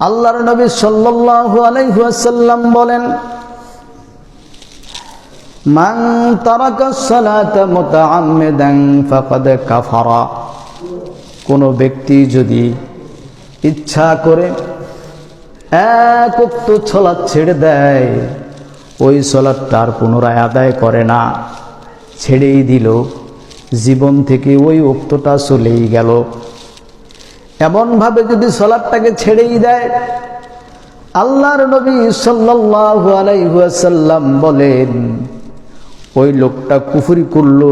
আল্লাহর নবী সাল্লাল্লাহু আলাইহি ওয়াসাল্লাম বলেন, মান কাফারা। কোন ব্যক্তি যদি ইচ্ছা করে এক উক্ত ছলাৎ ছেড়ে দেয়, ওই সলাৎটা তার পুনরায় আদায় করে না। ছেড়েই দিল, জীবন থেকে ওই উক্তটা চলেই গেল। এমনভাবে যদি সলাৎটাকে ছেড়েই দেয়, আল্লাহর নবী সাল্লাল্লাহু বলেন, ওই লোকটা কুফরি করল,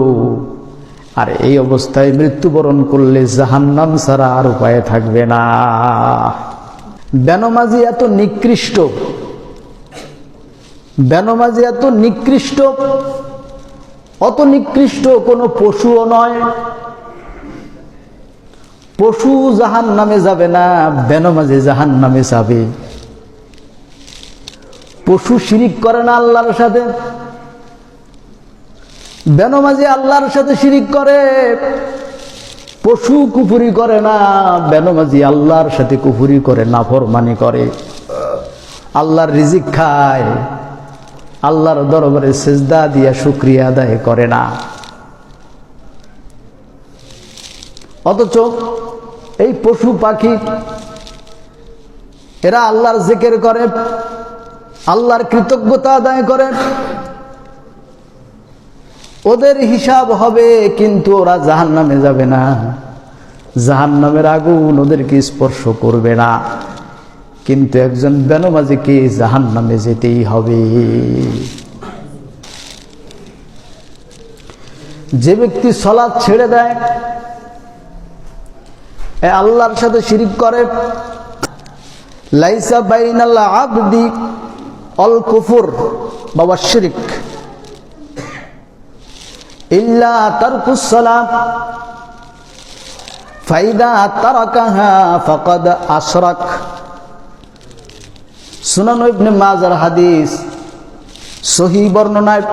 আর এই অবস্থায় মৃত্যুবরণ করলে জাহান্নাম ছাড়া আর উপায় থাকবে না। বেনমাজি এত নিকৃষ্ট, বেনমাজি এত নিকৃষ্ট, অত নিকৃষ্ট কোনো পশুও নয় পশু জাহান নামে যাবে না বেনমাজি জাহান নামে যাবে। পশু শিরিক করে না আল্লাহর সাথে বেনমাজি আল্লাহর সাথে শিরিক করে। পশু কুফুরি করে না বেনমাজি আল্লাহর সাথে কুফুরি করে না নাফরমানি করে। আল্লাহর রিজিক খায়, আল্লাহর দরবারে সেজদা দিয়া শুক্রিয়া আদায় করে না। অথচ এই পশু পাখি, এরা আল্লাহর জিকের করে, আল্লাহর কৃতজ্ঞতা আদায় করে। ওদের হিসাব হবে, কিন্তু ওরা জাহান নামে যাবে না। জাহান নামের আগুন ওদেরকে স্পর্শ করবে না। কিন্তু একজন বেনমাজিকে জাহান নামে যেতেই হবে। যে ব্যক্তি সলাদ ছেড়ে দেয় আল্লাহর সাথে শিরিক করে। লাইসা বাইনাল আবদি অল কুফুর বাবা শিরিক। ইল্লা তারকুস সালাম। ফাইদা তারাকাহা ফাকাদ আশরাক সুনান ইবনে মাজার হাদিস সহি বর্ণনায়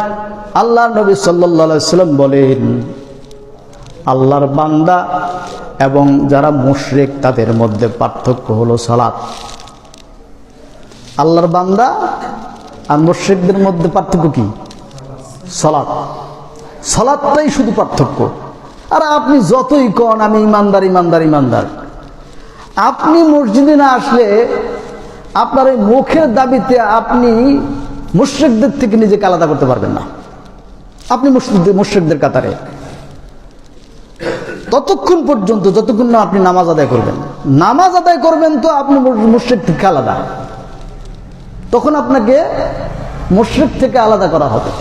আল্লাহ নবী সাল্লাল্লাহু সাল্লাম বলেন, আল্লাহর বান্দা এবং যারা মুশরিক, তাদের মধ্যে পার্থক্য হলো সালাত। আল্লাহর বান্দা আর মুশরিকদের মধ্যে পার্থক্য কি? সালাত। সালাদটাই শুধু পার্থক্য। আর আপনি যতই কন, আমি ইমানদার ইমানদার ইমানদার। আপনি মসজিদে না আসলে আপনার এই মুখের দাবিতে আপনি মুশ্রিকদের থেকে নিজেকে আলাদা করতে পারবেন না। আপনি মুশ্রিকদের মুশ্রিকদের কাতারে। ততক্ষণ পর্যন্ত যতক্ষণ না আপনি নামাজ আদায় করবেন। নামাজ আদায় করবেন তো আপনি মুশ্রিক থেকে আলাদা। তখন আপনাকে মুশ্রিক থেকে আলাদা করা হবে।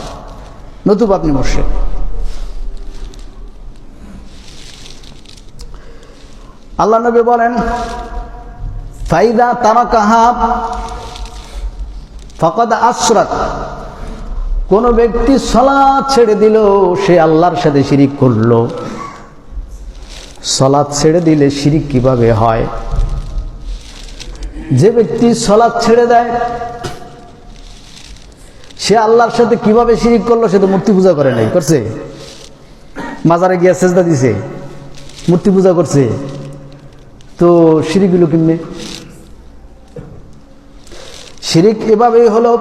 নতুবা আপনি মুশ্রিক। আল্লাহ নবী বলেন, ফাইদা তারা কাহাব ফকদ আশরাক কোন ব্যক্তি সলা ছেড়ে দিল, সে আল্লাহর সাথে শিরিক করল। সলাদ ছেড়ে দিলে শিরিক কীভাবে হয়? যে ব্যক্তি সলাদ ছেড়ে দেয়, সে আল্লাহর সাথে কীভাবে শিরিক করল সে তো মূর্তি পূজা করে নাই, করছে? মাজারে গিয়া সেজদা দিছে, মূর্তি পূজা করছে। তো হলো কেমনে? শিরিক এভাবেই হলো,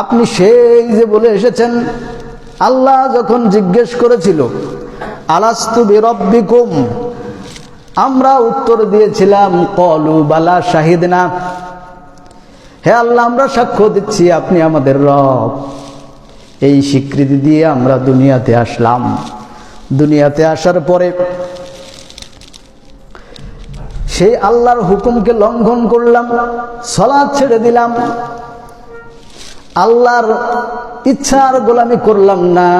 আপনি সেই যে বলে এসেছেন, আল্লাহ যখন জিজ্ঞেস করেছিল আলাস্তু বিরব্বিকুম। আমরা উত্তর দিয়েছিলাম, কলু বালা শাহিদ না হে আল্লাহ, আমরা সাক্ষ্য দিচ্ছি, আপনি আমাদের রব। এই স্বীকৃতি দিয়ে আমরা দুনিয়াতে আসলাম। দুনিয়াতে আসার পরে সেই আল্লাহর হুকুমকে লঙ্ঘন করলাম সলাদ ছেড়ে দিলাম। আল্লাহর ইচ্ছার গোলামি করলাম না।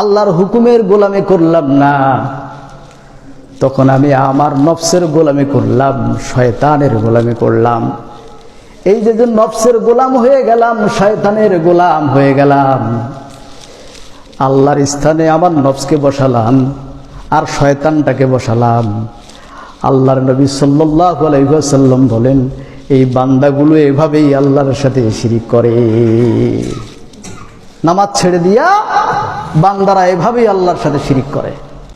আল্লাহর হুকুমের গোলামি করলাম না। তখন আমি আমার নফসের গোলামি করলাম, শয়তানের গোলামি করলাম। এই যে যে নফসের গোলাম হয়ে গেলাম, শয়তানের গোলাম হয়ে গেলাম। আল্লাহর স্থানে আমার নফসকে বসালাম আর শয়তানটাকে বসালাম। আল্লাহর নবী সাল্লাহ আলাইসাল্লাম বলেন, এই বান্দাগুলো এভাবেই আল্লাহর সাথে শিরিক করে। নামাজ ছেড়ে দিয়া বান্দারা এভাবেই আল্লাহর সাথে শিরিক করে।